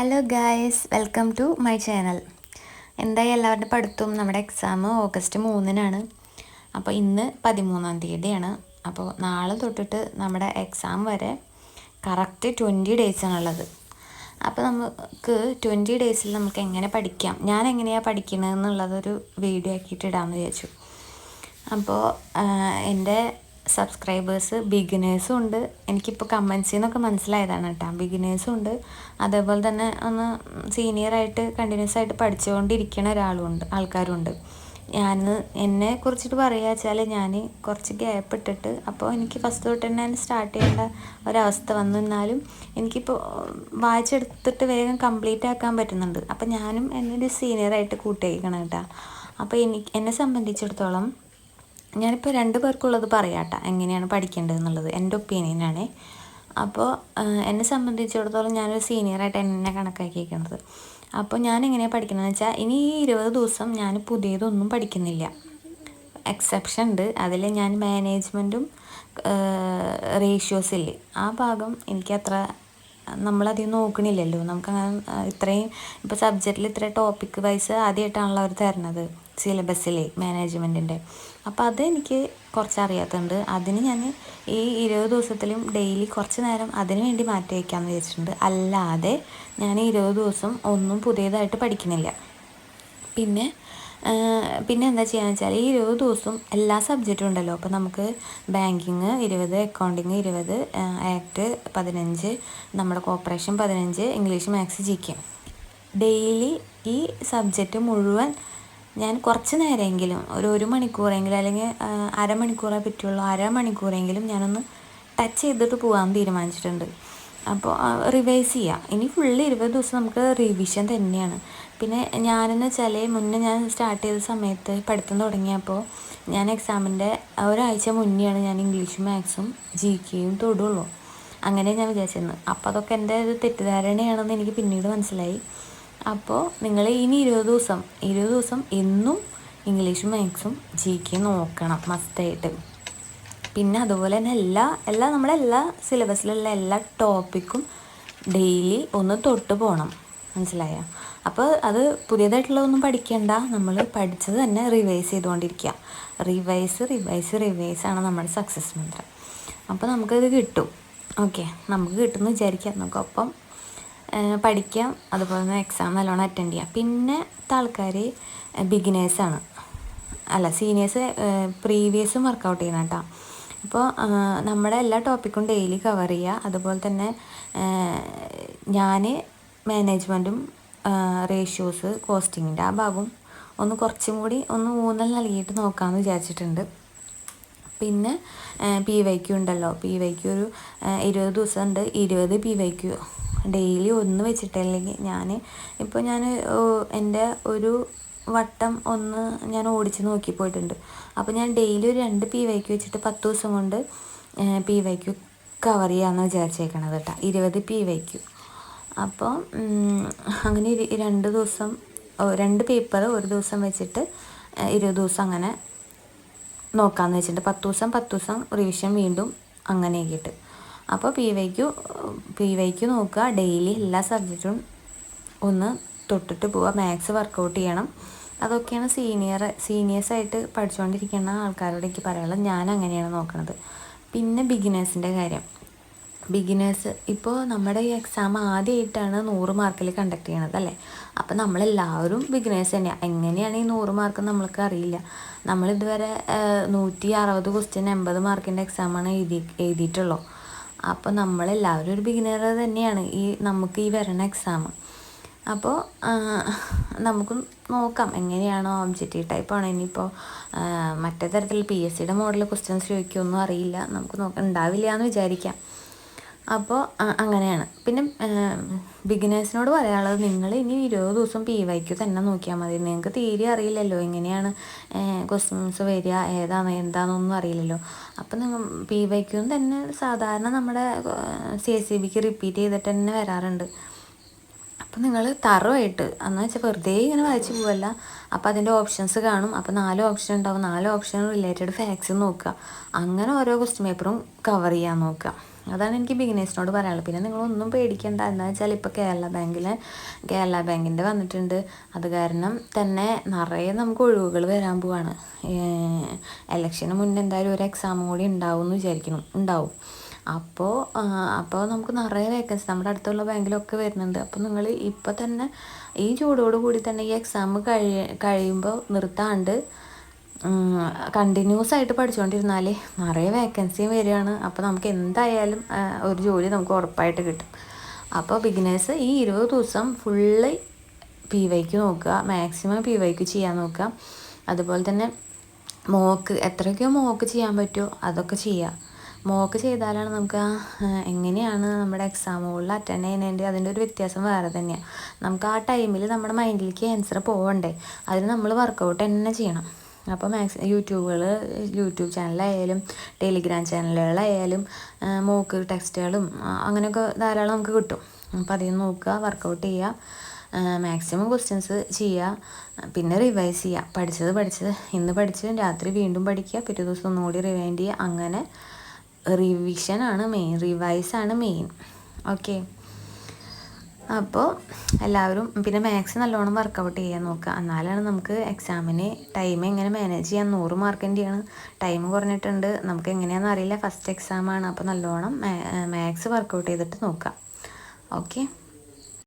Hello guys welcome to my channel എന്തായി എല്ലാവരുടെ പഠിത്തവും? നമ്മുടെ എക്സാം ഓഗസ്റ്റ് മൂന്നിനാണ്. അപ്പോൾ ഇന്ന് പതിമൂന്നാം തീയതിയാണ്. അപ്പോൾ നാളെ തൊട്ടിട്ട് നമ്മുടെ എക്സാം വരെ കറക്റ്റ് ട്വന്റി ഡേയ്സാണുള്ളത് അപ്പോൾ നമുക്ക് ട്വന്റി ഡേയ്സിൽ നമുക്ക് എങ്ങനെ പഠിക്കാം? ഞാൻ എങ്ങനെയാണ് പഠിക്കുന്നത് എന്നുള്ളതൊരു വീഡിയോ ആക്കിയിട്ട് ഇടാമെന്ന് വിചാരിച്ചു. അപ്പോൾ എന്റെ സബ്സ്ക്രൈബേഴ്സ് ബിഗിനേഴ്സും ഉണ്ട്. എനിക്കിപ്പോൾ കമൻസിൽ നിന്നൊക്കെ മനസ്സിലായതാണ് കേട്ടോ. ബിഗിനേഴ്സും ഉണ്ട്. അതേപോലെ തന്നെ ഒന്ന് സീനിയറായിട്ട് കണ്ടിന്യൂസ് ആയിട്ട് പഠിച്ചുകൊണ്ടിരിക്കുന്ന ഒരാളും ഉണ്ട് ആൾക്കാരും ഉണ്ട് ഞാൻ എന്നെ കുറിച്ചിട്ട് പറയുക വെച്ചാൽ ഞാൻ കുറച്ച് ഗ്യാപ്പ് ഇട്ടിട്ട് അപ്പോൾ എനിക്ക് ഫസ്റ്റ് തൊട്ട് തന്നെ സ്റ്റാർട്ട് ചെയ്യേണ്ട ഒരവസ്ഥ വന്നു. എന്നാലും എനിക്കിപ്പോൾ വായിച്ചെടുത്തിട്ട് വേഗം കംപ്ലീറ്റ് ആക്കാൻ പറ്റുന്നുണ്ട്. അപ്പോൾ ഞാനും എന്നെ ഒരു സീനിയറായിട്ട് കൂട്ടിയേക്കണം കേട്ടോ. അപ്പോൾ എനിക്ക് എന്നെ സംബന്ധിച്ചിടത്തോളം ഞാനിപ്പോൾ രണ്ട് പേർക്കുള്ളത് പറയാട്ടോ എങ്ങനെയാണ് പഠിക്കേണ്ടതെന്നുള്ളത്. എന്റെ ഒപ്പീനിയനാണ് അപ്പോൾ എന്നെ സംബന്ധിച്ചിടത്തോളം ഞാനൊരു സീനിയറായിട്ട് എന്നെ കണക്കാക്കിയിരിക്കുന്നത്. അപ്പോൾ ഞാൻ എങ്ങനെയാണ് പഠിക്കുന്നതെന്ന് വെച്ചാൽ ഇനി ഈ ഇരുപത് ദിവസം ഞാൻ പുതിയതൊന്നും പഠിക്കുന്നില്ല. എക്സെപ്ഷൻ ഉണ്ട്. അതിൽ ഞാൻ മാനേജ്മെന്റും റേഷ്യോസില്ലേ ആ ഭാഗം എനിക്കത്ര നമ്മളധികം നോക്കണില്ലല്ലോ. നമുക്കങ്ങനെ ഇത്രയും ഇപ്പോൾ സബ്ജക്റ്റിൽ ഇത്ര ടോപ്പിക് വൈസ് ആദ്യമായിട്ടാണല്ലോ അവർ തരുന്നത് സിലബസിലെ മാനേജ്മെന്റിന്റെ അപ്പോൾ അത് എനിക്ക് കുറച്ച് അറിയാത്തുണ്ട് അതിന് ഞാൻ ഈ ഇരുപത് ദിവസത്തിലും ഡെയിലി കുറച്ച് നേരം അതിന് വേണ്ടി മാറ്റി വയ്ക്കാമെന്ന് വിചാരിച്ചിട്ടുണ്ട്. അല്ലാതെ ഞാൻ ഇരുപത് ദിവസം ഒന്നും പുതിയതായിട്ട് പഠിക്കുന്നില്ല പിന്നെ പിന്നെ എന്താ ചെയ്യാന്ന് വെച്ചാൽ ഈ ഇരുപത് ദിവസം എല്ലാ സബ്ജക്റ്റും ഉണ്ടല്ലോ. അപ്പോൾ നമുക്ക് ബാങ്കിങ് ഇരുപത് അക്കൗണ്ടിങ് ഇരുപത് ആക്ട് പതിനഞ്ച് നമ്മുടെ കോപ്പറേഷൻ പതിനഞ്ച് English maths G K daily ഈ സബ്ജക്റ്റ് മുഴുവൻ ഞാൻ കുറച്ച് നേരമെങ്കിലും ഒരു ഒരു മണിക്കൂറെങ്കിലും അല്ലെങ്കിൽ അരമണിക്കൂറേ പറ്റുള്ളൂ. അരമണിക്കൂറെങ്കിലും ഞാനൊന്ന് ടച്ച് ചെയ്തിട്ട് പോകാൻ തീരുമാനിച്ചിട്ടുണ്ട്. അപ്പോൾ റിവൈസ് ചെയ്യാം. ഇനി ഫുള്ള് ഇരുപത് ദിവസം നമുക്ക് റിവിഷൻ തന്നെയാണ്. പിന്നെ ഞാനെന്ന് വെച്ചാൽ മുന്നേ ഞാൻ സ്റ്റാർട്ട് ചെയ്ത സമയത്ത് പഠിത്തം തുടങ്ങിയപ്പോൾ ഞാൻ എക്സാമിന്റെ ഒരാഴ്ച മുന്നെയാണ് ഞാൻ ഇംഗ്ലീഷും മാത്സും ജി കെയും തൊടുള്ളൂ. അങ്ങനെ ഞാൻ വിചാരിച്ചിരുന്നത് അപ്പോൾ അതൊക്കെ എന്റെ ഒരു തെറ്റിദ്ധാരണയാണെന്ന് എനിക്ക് പിന്നീട് മനസ്സിലായി. അപ്പോൾ നിങ്ങൾ ഇനി ഇരുപത് ദിവസം ഇരുപത് ദിവസം എന്നും ഇംഗ്ലീഷും മാത്സും ജി കെ നോക്കണം മസ്റ്റായിട്ട് പിന്നെ അതുപോലെ തന്നെ എല്ലാ എല്ലാ നമ്മളെല്ലാ സിലബസിലുള്ള എല്ലാ ടോപ്പിക്കും ഡെയിലി ഒന്ന് തൊട്ട് പോകണം മനസ്സിലായോ? അപ്പോൾ അത് പുതിയതായിട്ടുള്ളതൊന്നും പഠിക്കേണ്ട. നമ്മൾ പഠിച്ചത് തന്നെ റിവൈസ് ചെയ്തുകൊണ്ടിരിക്കുക റിവൈസ് റിവൈസ് റിവൈസ് ആണ് നമ്മുടെ സക്സസ് മന്ത്രം. അപ്പോൾ നമുക്കത് കിട്ടും. ഓക്കെ നമുക്ക് കിട്ടുമെന്ന് വിചാരിക്കാം. നമുക്കൊപ്പം പഠിക്കാം. അതുപോലെ തന്നെ എക്സാം നല്ലോണം അറ്റൻഡ് ചെയ്യാം. പിന്നെ ആൾക്കാർ ബിഗിനേഴ്സാണ് അല്ല സീനിയേഴ്സ് പ്രീവിയസും വർക്കൗട്ട് ചെയ്യണം കേട്ടോ. അപ്പോൾ നമ്മുടെ എല്ലാ ടോപ്പിക്കും ഡെയിലി കവർ ചെയ്യുക. അതുപോലെ തന്നെ ഞാൻ മാനേജ്മെന്റും റേഷ്യോസ് കോസ്റ്റിങ്ങിന്റെ ആ ഭാഗം ഒന്ന് കുറച്ചും കൂടി ഒന്ന് ഊന്നൽ നൽകിയിട്ട് നോക്കാമെന്ന് വിചാരിച്ചിട്ടുണ്ട്. പിന്നെ പി വൈക്യു ഉണ്ടല്ലോ. പി വൈക്യു ഒരു ഇരുപത് ദിവസം ഉണ്ട് ഇരുപത് പി വൈക്യു ഡെയിലി ഒന്ന് വെച്ചിട്ടല്ലെങ്കിൽ ഞാൻ ഇപ്പോൾ ഞാൻ എന്റെ ഒരു വട്ടം ഒന്ന് ഞാൻ ഓടിച്ച് നോക്കി പോയിട്ടുണ്ട്. അപ്പോൾ ഞാൻ ഡെയിലി ഒരു രണ്ട് പി വൈക്ക് വെച്ചിട്ട് പത്ത് ദിവസം കൊണ്ട് പി വൈക്ക് കവർ ചെയ്യാമെന്ന് വിചാരിച്ചേക്കണത് കേട്ടോ. ഇരുപത് പി വൈക്ക് അപ്പോൾ അങ്ങനെ രണ്ട് ദിവസം രണ്ട് പേപ്പർ ഒരു ദിവസം വെച്ചിട്ട് ഇരുപത് ദിവസം അങ്ങനെ നോക്കാമെന്ന് വെച്ചിട്ട് പത്ത് ദിവസം പത്ത് ദിവസം റിവിഷൻ വീണ്ടും അങ്ങനെ ആക്കിയിട്ട് അപ്പോൾ പി വൈക്ക് പി വൈക്ക് നോക്കുക. ഡെയിലി എല്ലാ സബ്ജക്റ്റും ഒന്ന് തൊട്ടിട്ട് പോവുക. മാത്സ് വർക്കൗട്ട് ചെയ്യണം. അതൊക്കെയാണ് സീനിയർ സീനിയേഴ്സായിട്ട് പഠിച്ചുകൊണ്ടിരിക്കുന്ന ആൾക്കാരോട് എനിക്ക് പറയാനുള്ളത്. ഞാൻ അങ്ങനെയാണ് നോക്കുന്നത് പിന്നെ ബിഗിനേഴ്സിന്റെ കാര്യം. ബിഗിനേഴ്സ്. ഇപ്പോൾ നമ്മുടെ ഈ എക്സാം ആദ്യമായിട്ടാണ് നൂറ് മാർക്കിൽ കണ്ടക്ട് ചെയ്യണത് അല്ലേ? അപ്പോൾ നമ്മളെല്ലാവരും ബിഗിനേഴ്സ് തന്നെയാണ് എങ്ങനെയാണ് ഈ നൂറ് മാർക്ക് നമ്മൾക്ക് അറിയില്ല. നമ്മളിതുവരെ നൂറ്റി അറുപത് ക്വസ്റ്റ്യൻ എൺപത് മാർക്കിന്റെ എക്സാമാണ് എഴുതി എഴുതിയിട്ടുള്ളൂ. അപ്പോൾ നമ്മളെല്ലാവരും ഒരു ബിഗിനർ തന്നെയാണ് ഈ നമുക്ക് ഈ വരണ എക്സാം അപ്പോൾ നമുക്ക് നോക്കാം. എങ്ങനെയാണോ ഒബ്ജക്റ്റീവ് ടൈപ്പാണോ ഇനിയിപ്പോൾ മറ്റേ തരത്തിൽ പി എസ് സിയുടെ മോഡൽ ക്വസ്റ്റ്യൻസ് ചോദിക്കുമൊന്നും അറിയില്ല. നമുക്ക് നോക്കാം. ഉണ്ടാവില്ല എന്ന് വിചാരിക്കാം. അപ്പോൾ അങ്ങനെയാണ്. പിന്നെ ബിഗിനേഴ്സിനോട് പറയാനുള്ളത് നിങ്ങൾ ഇനി ഇരുപത് ദിവസം പി വൈക്ക് തന്നെ നോക്കിയാൽ മതി. നിങ്ങൾക്ക് തീരെ അറിയില്ലല്ലോ എങ്ങനെയാണ് ക്വസ്റ്റ്യൻസ് വരിക ഏതാണ് എന്താണെന്നൊന്നും അറിയില്ലല്ലോ. അപ്പം നിങ്ങൾ പി വൈക്കും തന്നെ സാധാരണ നമ്മുടെ സി എസ് സി ബിക്ക് റിപ്പീറ്റ് ചെയ്തിട്ട് തന്നെ വരാറുണ്ട്. അപ്പം നിങ്ങൾ തറവായിട്ട്. എന്ന് വെച്ചാൽ വെറുതെ ഇങ്ങനെ വായിച്ചു പോവല്ല. അപ്പോൾ അതിന്റെ ഓപ്ഷൻസ് കാണും. അപ്പോൾ നാല് ഓപ്ഷൻ ഉണ്ടാവും. നാല് ഓപ്ഷൻ റിലേറ്റഡ് ഫാക്സ് നോക്കുക. അങ്ങനെ ഓരോ ക്വസ്റ്റ്യൻ പേപ്പറും കവർ ചെയ്യാൻ നോക്കുക. അതാണ് എനിക്ക് ബിഗിനേഴ്സിനോട് പറയാനുള്ളത്. പിന്നെ നിങ്ങളൊന്നും പേടിക്കേണ്ട. എന്താ വെച്ചാൽ ഇപ്പോൾ കേരള ബാങ്കിൽ കേരള ബാങ്കിന്റെ വന്നിട്ടുണ്ട്. അത് കാരണം തന്നെ നിറയെ നമുക്ക് ഒഴിവുകൾ വരാൻ പോവാണ്. എലക്ഷന് മുന്നേ എന്തായാലും ഒരു എക്സാം കൂടി ഉണ്ടാവും എന്ന് വിചാരിക്കുന്നു. ഉണ്ടാവും. അപ്പോൾ അപ്പോൾ നമുക്ക് നിറയെ വേക്കൻസി നമ്മുടെ അടുത്തുള്ള ബാങ്കിലൊക്കെ വരുന്നുണ്ട്. അപ്പോൾ നിങ്ങൾ ഇപ്പോൾ തന്നെ ഈ ചൂടോട് കൂടി തന്നെ ഈ എക്സാം കഴി കഴിയുമ്പോൾ നിർത്താണ്ട് കണ്ടിന്യൂസ് ആയിട്ട് പഠിച്ചുകൊണ്ടിരുന്നാലേ നിറയെ വേക്കൻസിയും വരികയാണ്. അപ്പോൾ നമുക്ക് എന്തായാലും ഒരു ജോലി നമുക്ക് ഉറപ്പായിട്ട് കിട്ടും. അപ്പോൾ ബിഗിനേഴ്സ് ഈ ഇരുപത് ദിവസം ഫുള്ള് പി വൈക്ക് നോക്കുക മാക്സിമം പി വൈക്ക് ചെയ്യാൻ നോക്കുക. അതുപോലെ തന്നെ മോക്ക് എത്രയൊക്കെയോ മോക്ക് ചെയ്യാൻ പറ്റുമോ അതൊക്കെ ചെയ്യുക. മോക്ക് ചെയ്താലാണ് നമുക്ക് എങ്ങനെയാണ് നമ്മുടെ എക്സാമുകളിൽ അറ്റൻഡ് ചെയ്യുന്നതിന്റെ അതിന്റെ ഒരു വ്യത്യാസം വേറെ തന്നെയാണ് നമുക്ക് ആ ടൈമിൽ നമ്മുടെ മൈൻഡിലേക്ക് ആൻസർ പോകണ്ടേ അതിന് നമ്മൾ വർക്കൗട്ട് തന്നെ ചെയ്യണം. അപ്പോൾ മാക്സ് യൂട്യൂബുകൾ യൂട്യൂബ് ചാനലായാലും ടെലിഗ്രാം ചാനലുകളായാലും മോക്ക് ടെക്സ്റ്റുകളും അങ്ങനെയൊക്കെ ധാരാളം നമുക്ക് കിട്ടും. അപ്പോൾ അതിൽ നിന്ന് നോക്കുക വർക്കൗട്ട് ചെയ്യുക മാക്സിമം ക്വസ്റ്റ്യൻസ് ചെയ്യുക പിന്നെ റിവൈസ് ചെയ്യുക. പഠിച്ചത് പഠിച്ചത്. ഇന്ന് പഠിച്ച് രാത്രി വീണ്ടും പഠിക്കുക പിറ്റേ ദിവസം ഒന്നുകൂടി റിവൈൻഡ് ചെയ്യുക അങ്ങനെ റിവിഷനാണ് മെയിൻ റിവൈസ് ആണ് മെയിൻ ഓക്കെ അപ്പോൾ എല്ലാവരും പിന്നെ മാത്സ് നല്ലോണം വർക്കൗട്ട് ചെയ്യാൻ നോക്കുക. എന്നാലാണ് നമുക്ക് എക്സാമിന് ടൈം എങ്ങനെ മാനേജ് ചെയ്യാൻ നൂറ് മാർക്കിന്റെയാണ് ടൈം കുറഞ്ഞിട്ടുണ്ട്. നമുക്ക് എങ്ങനെയാണെന്ന് അറിയില്ല. ഫസ്റ്റ് എക്സാമാണ് അപ്പോൾ നല്ലോണം മാത്സ് വർക്കൗട്ട് ചെയ്തിട്ട് നോക്കാം ഓക്കെ